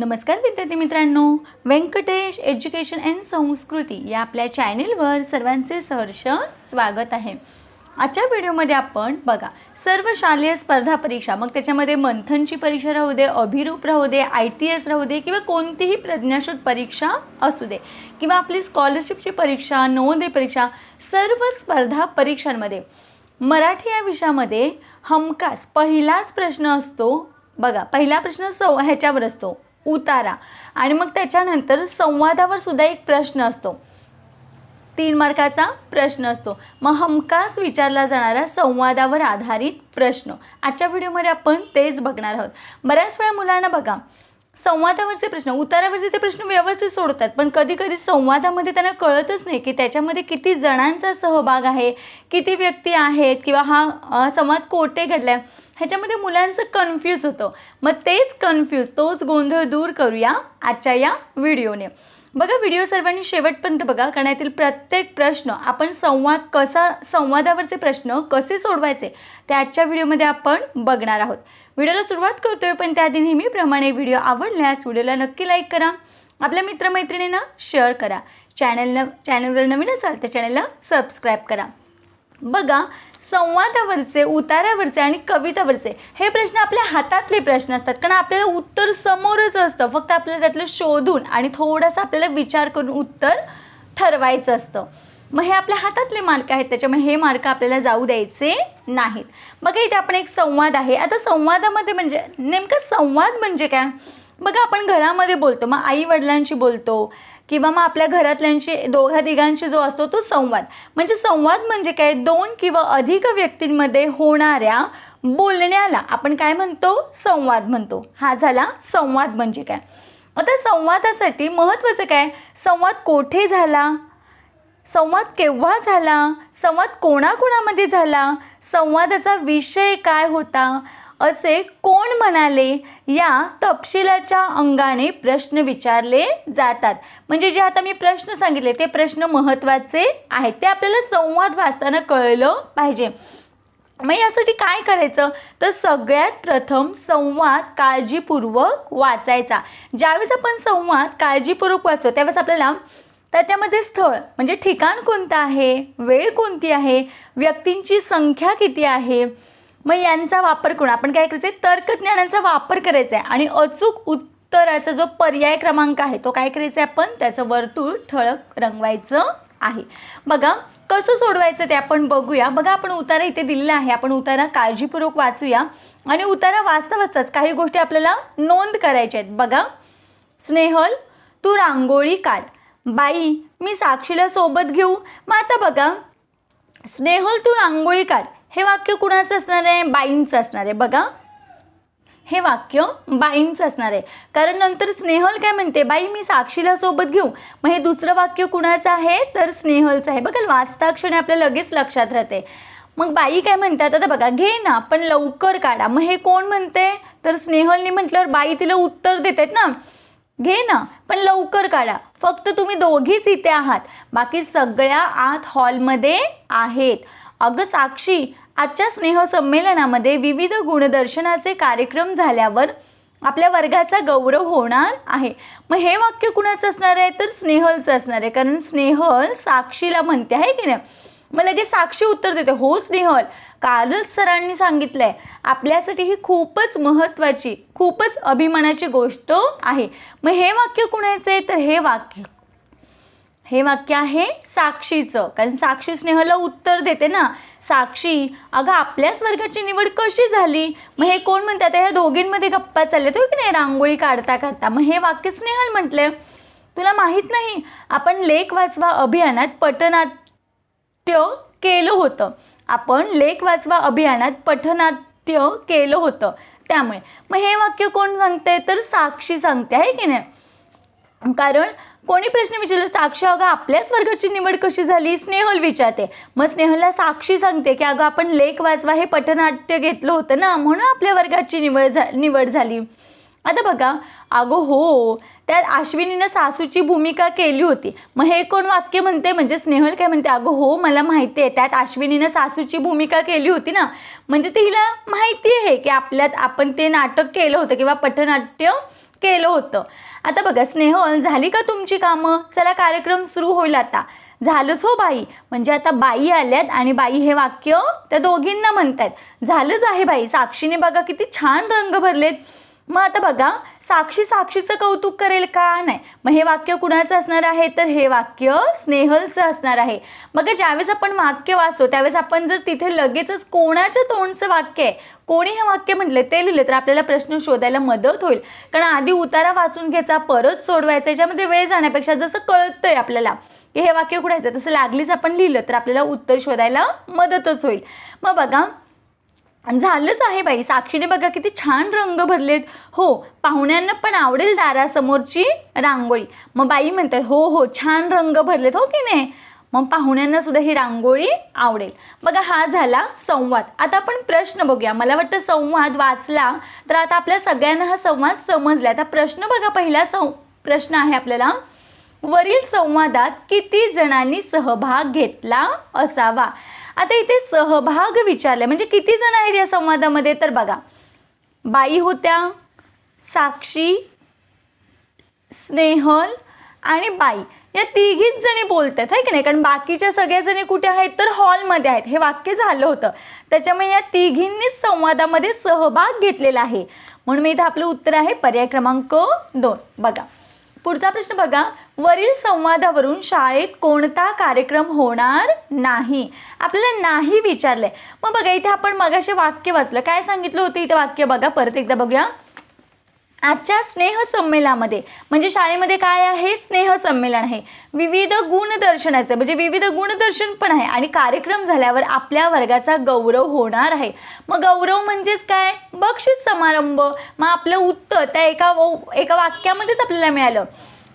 नमस्कार विद्यार्थी मित्रांनो. व्यंकटेश एज्युकेशन अँड संस्कृती या आपल्या चॅनेलवर सर्वांचे सहर्ष स्वागत आहे. आजच्या व्हिडिओमध्ये आपण बघा सर्व शालेय स्पर्धा परीक्षा मग त्याच्यामध्ये मंथनची परीक्षा राहू दे अभिरूप राहू दे आय टी एस राहू दे किंवा कोणतीही प्रज्ञाशोध परीक्षा असू दे किंवा आपली स्कॉलरशिपची परीक्षा नवोदय परीक्षा सर्व स्पर्धा परीक्षांमध्ये. मराठी या विषयामध्ये हमखास पहिलाच प्रश्न असतो. बघा पहिला प्रश्न सौ ह्याच्यावर असतो. उतारा. आणि मग त्याच्यानंतर संवादावर सुद्धा एक प्रश्न असतो. तीन मार्काचा प्रश्न असतो. मग हमखास विचारला जाणारा संवादावर आधारित प्रश्न. आजच्या व्हिडिओमध्ये आपण तेच बघणार आहोत. बऱ्याच वेळा मुलांना बघा संवादावरचे प्रश्न उतारावरचे ते प्रश्न व्यवस्थित सोडतात. पण कधी कधी संवादामध्ये त्यांना कळतच नाही की त्याच्यामध्ये किती जणांचा सहभाग आहे किती व्यक्ती आहेत किंवा हा संवाद कोठे घडला आहे ह्याच्यामध्ये मुलांचं कन्फ्यूज होतं. मग तेच कन्फ्यूज तोच गोंधळ दूर करूया आजच्या या व्हिडिओने बघा व्हिडिओ सर्वांनी शेवटपर्यंत बघा कारण यातील प्रत्येक प्रश्न आपण संवाद कसा संवादावरचे प्रश्न कसे सोडवायचे ते आजच्या व्हिडिओमध्ये आपण बघणार आहोत. व्हिडिओला सुरुवात करतोय पण त्याआधी नेहमीप्रमाणे व्हिडिओ आवडल्यास व्हिडिओला नक्की लाईक करा. आपल्या मित्रमैत्रिणींना शेअर करा. चॅनलनं चॅनलवर नवीन असाल तर चॅनलला सबस्क्राईब करा. बघा संवादावरचे उतारावरचे आणि कवितावरचे हे प्रश्न आपल्या हातातले प्रश्न असतात. कारण आपल्याला उत्तर समोरच असतं. फक्त आपल्याला त्यातलं शोधून आणि थोडासा आपल्याला विचार करून उत्तर ठरवायचं असतं. मग हे आपल्या हातातले मार्क आहेत. त्याच्यामुळे हे मार्क आपल्याला जाऊ द्यायचे नाहीत. बघा इथे आपण एक संवाद आहे. आता संवादामध्ये म्हणजे नेमका संवाद म्हणजे काय? बघा आपण घरामध्ये बोलतो मग आई वडिलांशी बोलतो किंवा मग आपल्या घरातल्यांशी दोघा तिघांशी जो असतो तो संवाद. म्हणजे संवाद म्हणजे काय? दोन किंवा अधिक व्यक्तींमध्ये होणाऱ्या बोलण्याला आपण काय म्हणतो? संवाद म्हणतो. हा झाला संवाद म्हणजे काय? आता संवादासाठी महत्त्वाचं काय? संवाद कोठे झाला? संवाद केव्हा झाला? संवाद कोणाकोणामध्ये झाला? संवादाचा विषय काय होता? असे कोण म्हणाले? या तपशिलाच्या अंगाने प्रश्न विचारले जातात. म्हणजे जे आता मी प्रश्न सांगितले ते प्रश्न महत्त्वाचे आहेत. ते आपल्याला संवाद वाचताना कळलं पाहिजे. मग यासाठी काय करायचं? तर सगळ्यात प्रथम संवाद काळजीपूर्वक वाचायचा. ज्यावेळेस आपण संवाद काळजीपूर्वक वाचतो त्यावेळेस आपल्याला त्याच्यामध्ये स्थळ म्हणजे ठिकाण कोणतं आहे? वेळ कोणती आहे? व्यक्तींची संख्या किती आहे? मग यांचा वापर करून आपण काय करायचं आहे तर्कज्ञानाचा वापर करायचा आहे आणि अचूक उत्तराचा जो पर्याय क्रमांक आहे तो काय करायचा आहे आपण? त्याचं वर्तुळ ठळक रंगवायचं आहे. बघा कसं सोडवायचं ते आपण बघूया. बघा आपण उतारा इथे दिलेला आहे. आपण उतारा काळजीपूर्वक वाचूया. आणि उतारा वाचता वाचताच काही गोष्टी आपल्याला नोंद करायच्या आहेत. बघा स्नेहल तू रांगोळी काढ. बाई मी साक्षीला सोबत घेऊ. मग आता बघा स्नेहल तू रांगोळी काढ. हे वाक्य कुणाचं असणार आहे? बाईंचं असणार आहे. बघा. हे वाक्य बाईंचं असणार आहे. कारण नंतर स्नेहल काय म्हणते? बाई मी साक्षीला सोबत घेऊ. मग हे दुसरं वाक्य कुणाचं आहे? तर स्नेहलचं आहे. बघा वाचताक्षणी आपल्या लगेच लक्षात राहते. मग बाई काय म्हणतात? आता बघा घे ना पण लवकर काढा. मग हे कोण म्हणते? तर स्नेहलने म्हटल्यावर बाई तिला उत्तर देतात ना. घे ना पण लवकर काढा. फक्त तुम्ही दोघीच इथे आहात. बाकी सगळ्या आत हॉलमध्ये आहेत. अगं साक्षी आजच्या स्नेह संमेलनामध्ये विविध गुणदर्शनाचे कार्यक्रम झाल्यावर आपल्या वर्गाचा गौरव होणार आहे. मग हे वाक्य कुणाचं असणार आहे? तर स्नेहलचं असणार आहे. कारण स्नेहल साक्षीला म्हणते आहे की नाही? मग लगेच साक्षी उत्तर देते. हो स्नेहल कालच सरांनी सांगितलंय आपल्यासाठी ही खूपच महत्त्वाची खूपच अभिमानाची गोष्ट आहे. मग हे वाक्य कुणाचं आहे? तर हे वाक्य हे वाक्य आहे साक्षीचं. कारण साक्षी स्नेहला उत्तर देते ना. साक्षी अगं आपल्याच वर्गाची निवड कशी झाली? मग हे कोण म्हणतात ह्या दोघींमध्ये गप्पा चालल्यात हो की नाही? रांगोळी काढता काढता. मग हे वाक्य स्नेहल म्हटलंय तुला माहीत नाही आपण लेख वाचवा अभियानात पटनाट्य केलं होतं. आपण लेख वाचवा अभियानात पठनाट्य केलं होतं. त्यामुळे. मग हे वाक्य कोण सांगते तर साक्षी सांगते आहे की नाही? कारण कोणी प्रश्न विचारला साक्षी अगं आपल्याच वर्गाची निवड कशी झाली? स्नेहल विचारते. मग स्नेहलला साक्षी सांगते की अगं आपण लेख वाचवा हे पटनाट्य घेतलं होतं ना म्हणून आपल्या वर्गाची निवड झा निवड झाली. आता बघा अगं हो त्यात आश्विनीनं सासूची भूमिका केली होती. मग हे कोण वाक्य म्हणते? म्हणजे स्नेहल काय म्हणते? अगं हो मला माहिती आहे त्यात आश्विनीनं सासूची भूमिका केली होती ना. म्हणजे तिला माहिती आहे की आपल्यात आपण ते नाटक केलं होतं किंवा पटनाट्य केलं होतं. आता बघा स्नेहल झाली का तुमची कामं? चला कार्यक्रम सुरू होईल आता. झालंच हो बाई. म्हणजे आता बाई आल्यात आणि बाई हे वाक्य त्या दोघींना म्हणतायत. झालंच आहे बाई. साक्षीने बघा किती छान रंग भरलेत. मग आता बघा साक्षी साक्षीचं कौतुक करेल का? नाही. मग हे वाक्य कुणाचं असणार आहे? तर हे वाक्य स्नेहलचं असणार आहे. मग ज्यावेळेस आपण वाक्य वाचतो त्यावेळेस आपण जर तिथे लगेचच कोणाच्या तोंडचं वाक्य आहे कोणी हे वाक्य म्हटले ते लिहिले तर आपल्याला प्रश्न शोधायला मदत होईल. कारण आधी उतारा वाचून घ्यायचा परत सोडवायचा याच्यामध्ये वेळ जाण्यापेक्षा जसं कळतंय आपल्याला की हे वाक्य कुणायचं तसं लागलीच आपण लिहिलं तर आपल्याला उत्तर शोधायला मदतच होईल. मग बघा झालंच आहे बाई. साक्षीने बघा किती छान रंग भरलेत. हो पाहुण्यांना पण आवडेल दारासमोरची रांगोळी. मग बाई म्हणतात हो हो छान रंग भरलेत. हो की नाही? मग पाहुण्यांना सुद्धा ही रांगोळी आवडेल. बघा हा झाला संवाद. आता आपण प्रश्न बघूया. मला वाटतं संवाद वाचला तर आता आपल्या सगळ्यांना हा संवाद समजला. आता प्रश्न बघा पहिला सं प्रश्न आहे आपल्याला. वरील संवादात किती जणांनी सहभाग घेतला असावा? आता इथे सहभाग विचारले. म्हणजे किती जण आहेत या संवादामध्ये? तर बघा बाई होत्या साक्षी स्नेहल आणि बाई. या तिघीच जणी बोलतात आहे की नाही? कारण बाकीच्या सगळ्या जणी कुठे आहेत? तर हॉलमध्ये आहेत. हे वाक्य झालं होतं. त्याच्यामुळे या तिघींनीच संवादामध्ये सहभाग घेतलेला आहे. म्हणून मी इथं आपलं उत्तर आहे पर्याय क्रमांक दोन. बघा पुढचा प्रश्न बघा. वरील संवादावरून शाळेत कोणता कार्यक्रम होणार नाही? आपल्याला नाही विचारलंय. मग बघा इथे आपण मगाशी वाक्य वाचलं. काय सांगितलं होतं? इथे वाक्य बघा. परत एकदा बघूया. आजच्या स्नेहसंमेलनामध्ये म्हणजे शाळेमध्ये काय आहे? स्नेहसंमेलन आहे. विविध गुणदर्शनाचं म्हणजे विविध गुणदर्शन पण आहे आणि कार्यक्रम झाल्यावर आपल्या वर्गाचा गौरव होणार आहे. मग गौरव म्हणजेच काय? बक्षीस समारंभ. मग आपलं उत्तर त्या एका एका वाक्यामध्येच आपल्याला मिळालं.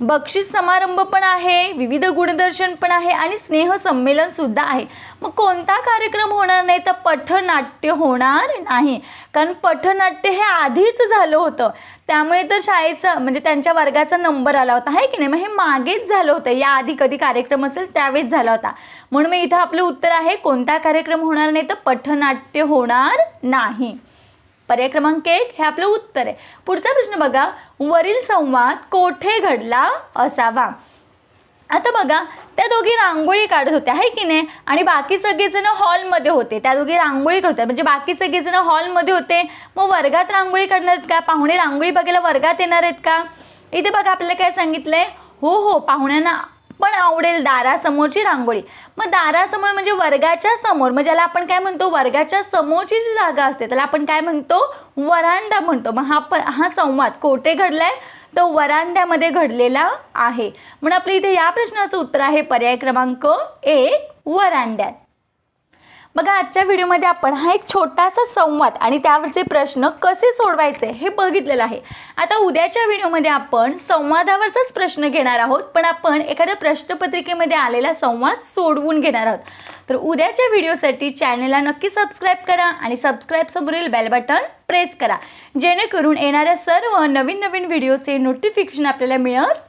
बक्षीस समारंभ पण आहे विविध गुणदर्शन पण आहे आणि स्नेहसंमेलन सुद्धा आहे. मग कोणता कार्यक्रम होणार नाही तर पथनाट्य होणार नाही. कारण पथनाट्य हे आधीच झालं होतं. त्यामुळे तर शाळेचा म्हणजे त्यांच्या वर्गाचा नंबर आला होता आहे की नाही? मग हे मागेच झालं होतं. या आधी कधी कार्यक्रम असेल त्यावेळेस झाला होता. म्हणून मग इथं आपलं उत्तर आहे कोणता कार्यक्रम होणार नाही तर पथनाट्य होणार नाही. पर्याय क्रमांक एक हे आपलं उत्तर आहे. पुढचा प्रश्न बघा वरील संवाद कोठे घडला असावा? आता बघा त्या दोघी रांगोळी काढत होत्या आहे की नाही? आणि बाकी सगळेजण हॉलमध्ये होते. त्या दोघी रांगोळी काढतात म्हणजे बाकी सगळेजण हॉलमध्ये होते. मग वर्गात रांगोळी काढणार आहेत का? पाहुणे रांगोळी बघायला वर्गात येणार आहेत का? इथे बघा आपल्याला काय सांगितलंय? हो हो पाहुण्यांना पण आवडेल दारासमोरची रांगोळी. मग दारासमोर म्हणजे वर्गाच्या समोर मग ज्याला आपण काय म्हणतो वर्गाच्या समोरची जी जागा असते त्याला आपण काय म्हणतो? वरांडा म्हणतो. मग हा प हा संवाद कोठे घडलाय? तो वरांड्यामध्ये घडलेला आहे. म्हणून आपल्या इथे या प्रश्नाचं उत्तर आहे. पर्याय क्रमांक एक वरांड्यात. बघा आजच्या व्हिडिओमध्ये आपण हा एक छोटासा संवाद आणि त्यावरचे प्रश्न कसे सोडवायचे हे बघितलेलं आहे. आता उद्याच्या व्हिडिओमध्ये आपण संवादावरचाच प्रश्न घेणार आहोत पण आपण एखाद्या प्रश्नपत्रिकेमध्ये आलेला संवाद सोडवून घेणार आहोत. तर उद्याच्या व्हिडिओसाठी चॅनलला नक्की सबस्क्राईब करा आणि सबस्क्राईब समोरील बेल बटन प्रेस करा. जेणेकरून येणाऱ्या सर्व नवीन नवीन व्हिडिओचे नोटिफिकेशन आपल्याला मिळत